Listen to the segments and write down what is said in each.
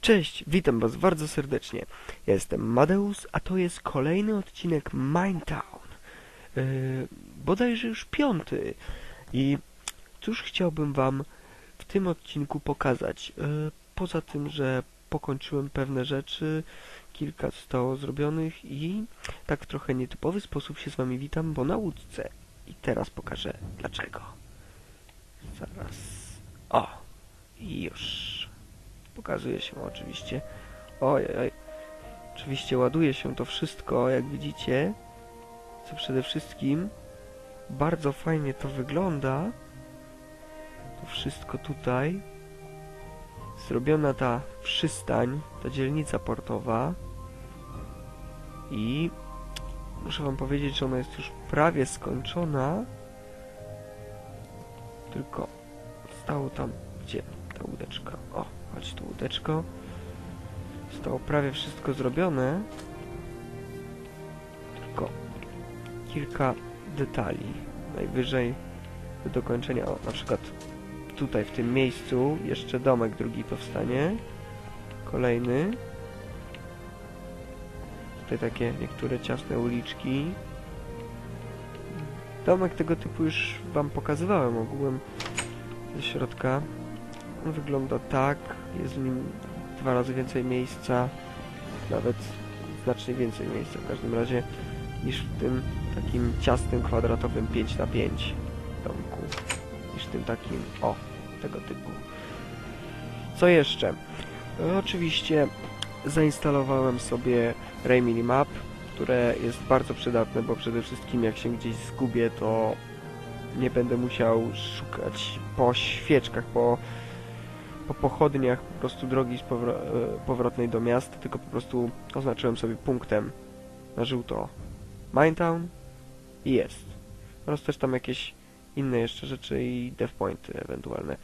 Cześć, witam was bardzo serdecznie. Ja jestem Madeus, a to jest kolejny odcinek Mindtown. Yy, bodajże już piąty. I cóż chciałbym wam w tym odcinku pokazać? Yy, poza tym, że pokończyłem pewne rzeczy, kilka zostało zrobionych i tak w trochę nietypowy sposób się z wami witam, bo na łódce. I teraz pokażę dlaczego. Zaraz. O! Już. Pokazuje się oczywiście. Oj, oj. Oczywiście ładuje się to wszystko, jak widzicie. Co przede wszystkim bardzo fajnie to wygląda. To wszystko tutaj. Zrobiona ta przystań, ta dzielnica portowa. I muszę wam powiedzieć, że ona jest już prawie skończona. Tylko stało tam, gdzie ta łódeczka? O, chodź tu łódeczko. Zostało prawie wszystko zrobione. Tylko kilka detali. Najwyżej do dokończenia. O, na przykład tutaj w tym miejscu jeszcze domek drugi powstanie. Kolejny. Tutaj takie niektóre ciasne uliczki. Domek tego typu już wam pokazywałem ogółem ze środka. Wygląda tak, jest w nim dwa razy więcej miejsca, nawet znacznie więcej miejsca w każdym razie, niż w tym takim ciasnym, kwadratowym 5 na 5 domku, niż w tym takim, o, tego typu. Co jeszcze? E, Oczywiście zainstalowałem sobie Ray Minimap, które jest bardzo przydatne, bo przede wszystkim jak się gdzieś zgubię, to nie będę musiał szukać po świeczkach, po, po pochodniach po prostu drogi z powro e, powrotnej do miasta, tylko po prostu oznaczyłem sobie punktem na żółto Mindtown i jest. Oraz też tam jakieś inne jeszcze rzeczy i dev pointy ewentualne.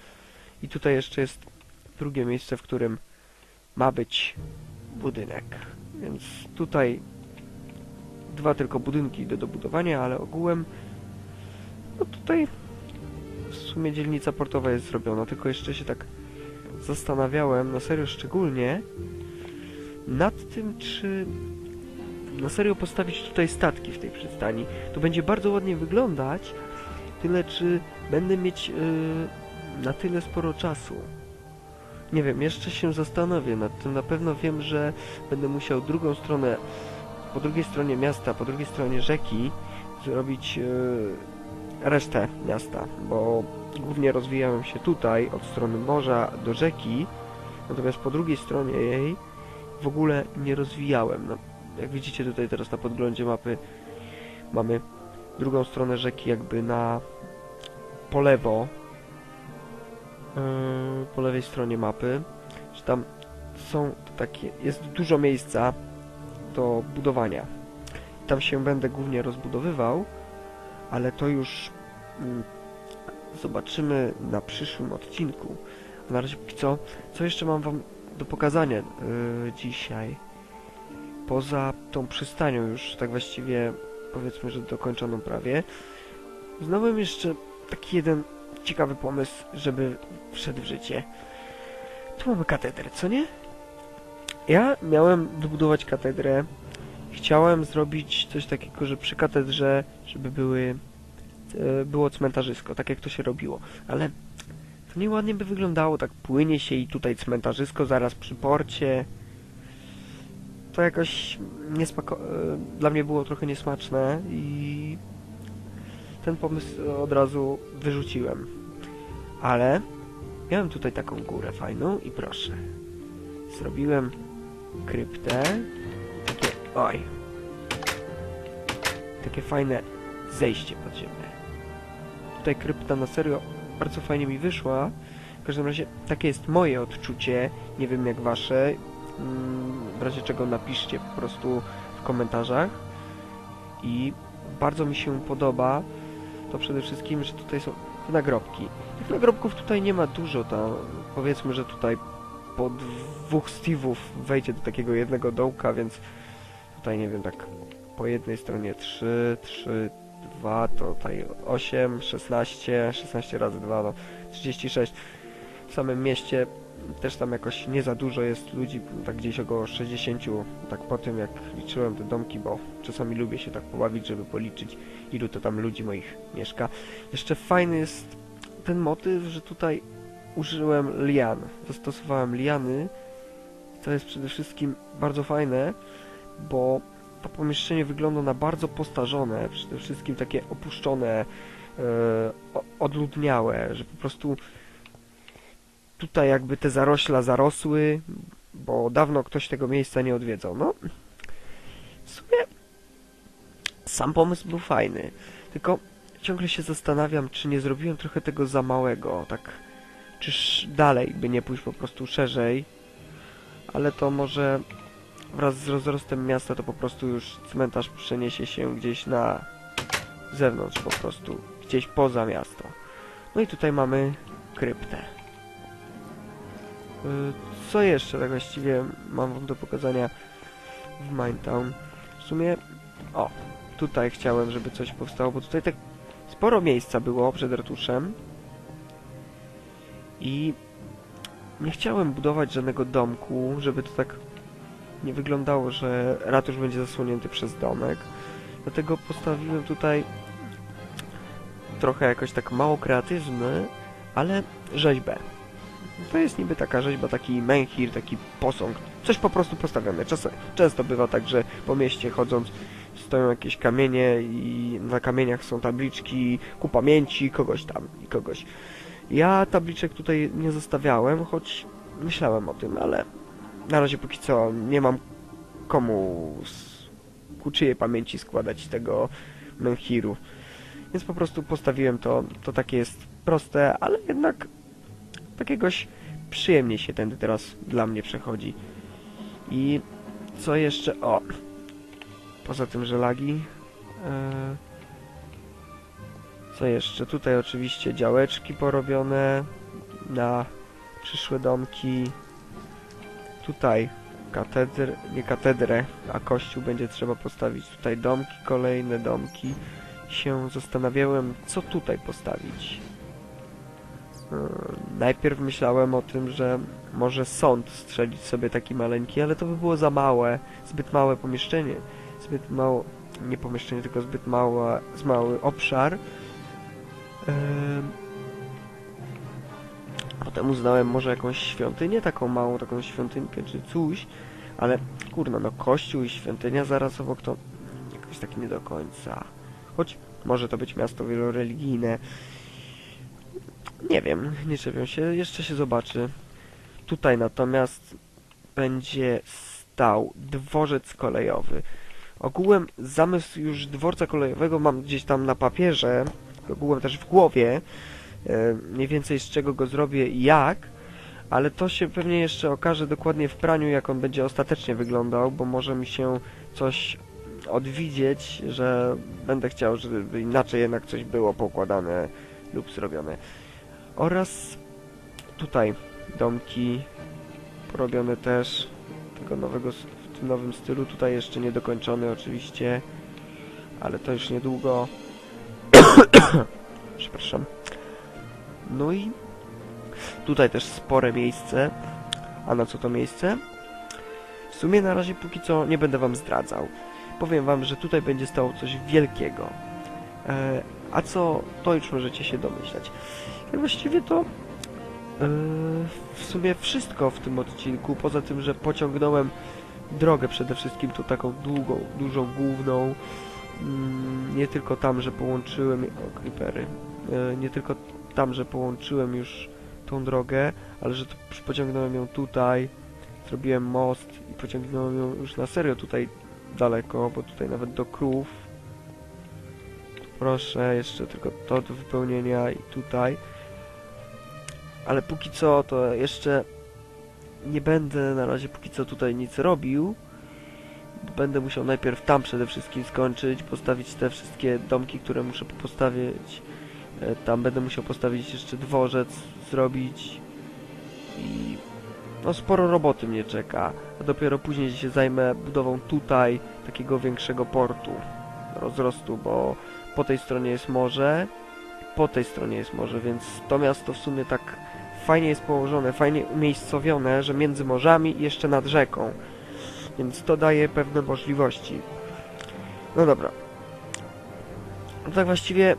I tutaj jeszcze jest drugie miejsce, w którym ma być budynek. Więc tutaj dwa tylko budynki do dobudowania, ale ogółem no tutaj w sumie dzielnica portowa jest zrobiona, tylko jeszcze się tak zastanawiałem, na serio szczególnie, nad tym, czy na serio postawić tutaj statki w tej przystani. To będzie bardzo ładnie wyglądać, tyle czy będę mieć yy, na tyle sporo czasu. Nie wiem, jeszcze się zastanowię nad tym. Na pewno wiem, że będę musiał drugą stronę, po drugiej stronie miasta, po drugiej stronie rzeki zrobić yy, resztę miasta, bo głównie rozwijałem się tutaj od strony morza do rzeki, natomiast po drugiej stronie jej w ogóle nie rozwijałem. No, jak widzicie tutaj teraz na podglądzie mapy mamy drugą stronę rzeki jakby na po lewo yy, po lewej stronie mapy, że tam są takie, jest dużo miejsca do budowania. Tam się będę głównie rozbudowywał, ale to już mm, zobaczymy na przyszłym odcinku. A na razie póki co, co jeszcze mam wam do pokazania yy, dzisiaj? Poza tą przystanią już, tak właściwie powiedzmy, że dokończoną prawie, znałem jeszcze taki jeden ciekawy pomysł, żeby wszedł w życie. Tu mamy katedrę, co nie? Ja miałem dobudować katedrę. Chciałem zrobić coś takiego, że przy katedrze, żeby były było cmentarzysko, tak jak to się robiło. Ale to nieładnie by wyglądało, tak płynie się i tutaj cmentarzysko zaraz przy porcie. To jakoś niesmako... e, dla mnie było trochę niesmaczne i ten pomysł od razu wyrzuciłem. Ale miałem tutaj taką górę fajną i proszę. Zrobiłem kryptę. Takie, oj. Takie fajne zejście podziemne. Tutaj krypta na serio bardzo fajnie mi wyszła. W każdym razie takie jest moje odczucie. Nie wiem jak wasze. Mm, W razie czego napiszcie po prostu w komentarzach. I bardzo mi się podoba to przede wszystkim, że tutaj są te nagrobki. Tych nagrobków tutaj nie ma dużo, to powiedzmy, że tutaj po dwóch Steve'ów wejdzie do takiego jednego dołka, więc tutaj nie wiem, tak po jednej stronie 3, 3, 2, to tutaj 8, 16, 16 razy 2, no 36. W samym mieście też tam jakoś nie za dużo jest ludzi, tak gdzieś około 60, tak po tym jak liczyłem te domki, bo czasami lubię się tak pobawić, żeby policzyć ilu to tam ludzi moich mieszka. Jeszcze fajny jest ten motyw, że tutaj użyłem lian, zastosowałem liany, to jest przede wszystkim bardzo fajne, bo to pomieszczenie wygląda na bardzo postarzone, przede wszystkim takie opuszczone, e, odludniałe, że po prostu tutaj jakby te zarośla zarosły, bo dawno ktoś tego miejsca nie odwiedzał. No, w sumie sam pomysł był fajny, tylko ciągle się zastanawiam, czy nie zrobiłem trochę tego za małego, tak, czyż dalej by nie pójść po prostu szerzej, ale to może wraz z rozrostem miasta to po prostu już cmentarz przeniesie się gdzieś na zewnątrz po prostu, gdzieś poza miasto. No i tutaj mamy kryptę. Y, Co jeszcze tak właściwie mam wam do pokazania w Mindtown? W sumie, o, tutaj chciałem, żeby coś powstało, bo tutaj tak sporo miejsca było przed ratuszem i nie chciałem budować żadnego domku, żeby to tak nie wyglądało, że ratusz będzie zasłonięty przez domek. Dlatego postawiłem tutaj trochę jakoś tak mało kreatywny, ale rzeźbę. To jest niby taka rzeźba, taki menhir, taki posąg. Coś po prostu postawione. Czas, często bywa tak, że po mieście chodząc stoją jakieś kamienie i na kamieniach są tabliczki ku pamięci kogoś tam i kogoś. Ja tabliczek tutaj nie zostawiałem, choć myślałem o tym, ale na razie póki co nie mam komu z, ku czyjej pamięci składać tego menhiru. Więc po prostu postawiłem to, to takie jest proste, ale jednak takiegoś przyjemnie się ten teraz dla mnie przechodzi. I co jeszcze? O! Poza tym, że lagi. e, Co jeszcze? Tutaj oczywiście działeczki porobione na przyszłe domki. Tutaj katedr, nie katedrę, a kościół będzie trzeba postawić. Tutaj domki, kolejne domki. Się zastanawiałem, co tutaj postawić. Yy, Najpierw myślałem o tym, że może sąd strzelić sobie taki maleńki, ale to by było za małe, zbyt małe pomieszczenie, zbyt mało, nie pomieszczenie, tylko zbyt mała, mały obszar. Em, Potem uznałem może jakąś świątynię, taką małą, taką świątynkę czy coś, ale kurno, no kościół i świątynia zaraz obok to jakoś tak nie do końca. Choć może to być miasto wieloreligijne. Nie wiem, nie czepiam się, jeszcze się zobaczy. Tutaj natomiast będzie stał dworzec kolejowy. Ogółem zamysł już dworca kolejowego mam gdzieś tam na papierze, ogółem też w głowie, mniej więcej z czego go zrobię i jak, ale to się pewnie jeszcze okaże dokładnie w praniu, jak on będzie ostatecznie wyglądał, bo może mi się coś odwidzieć, że będę chciał, żeby inaczej jednak coś było pokładane lub zrobione. Oraz tutaj domki porobione też tego nowego, w tym nowym stylu. Tutaj jeszcze niedokończony oczywiście, ale to już niedługo. Przepraszam. No i tutaj też spore miejsce. A na co to miejsce? W sumie na razie póki co nie będę wam zdradzał. Powiem wam, że tutaj będzie stało coś wielkiego. E, a co, to już możecie się domyślać. Tak właściwie to e, w sumie wszystko w tym odcinku, poza tym, że pociągnąłem drogę przede wszystkim, tą taką długą, dużą, główną. Mm, Nie tylko tam, że połączyłem... O, creepery. E, Nie tylko tam, że połączyłem już tą drogę, ale że pociągnąłem ją tutaj, zrobiłem most i pociągnąłem ją już na serio tutaj daleko, bo tutaj nawet do krów. Proszę, jeszcze tylko to do wypełnienia i tutaj. Ale póki co to jeszcze nie będę na razie póki co tutaj nic robił. Będę musiał najpierw tam przede wszystkim skończyć, postawić te wszystkie domki, które muszę postawić. E, Tam będę musiał postawić jeszcze dworzec, zrobić i no sporo roboty mnie czeka. A dopiero później się zajmę budową tutaj takiego większego portu rozrostu, bo po tej stronie jest morze, po tej stronie jest morze, więc to miasto w sumie tak fajnie jest położone, fajnie umiejscowione, że między morzami i jeszcze nad rzeką. Więc to daje pewne możliwości. No dobra. No tak właściwie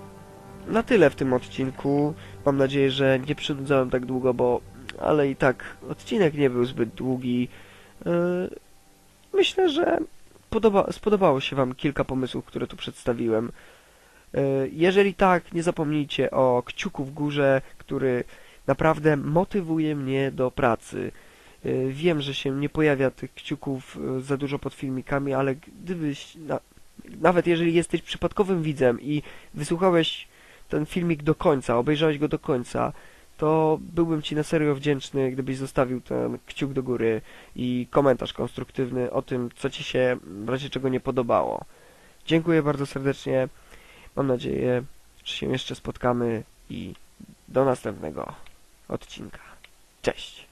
na tyle w tym odcinku. Mam nadzieję, że nie przynudzałem tak długo, bo ale i tak odcinek nie był zbyt długi. Yy, Myślę, że podoba, spodobało się Wam kilka pomysłów, które tu przedstawiłem. Yy, Jeżeli tak, nie zapomnijcie o kciuku w górze, który naprawdę motywuje mnie do pracy. Yy, Wiem, że się nie pojawia tych kciuków za dużo pod filmikami, ale gdybyś, na, nawet jeżeli jesteś przypadkowym widzem i wysłuchałeś ten filmik do końca, obejrzałeś go do końca, to byłbym Ci na serio wdzięczny, gdybyś zostawił ten kciuk do góry i komentarz konstruktywny o tym, co Ci się w razie czego nie podobało. Dziękuję bardzo serdecznie. Mam nadzieję, że się jeszcze spotkamy i do następnego odcinka. Cześć!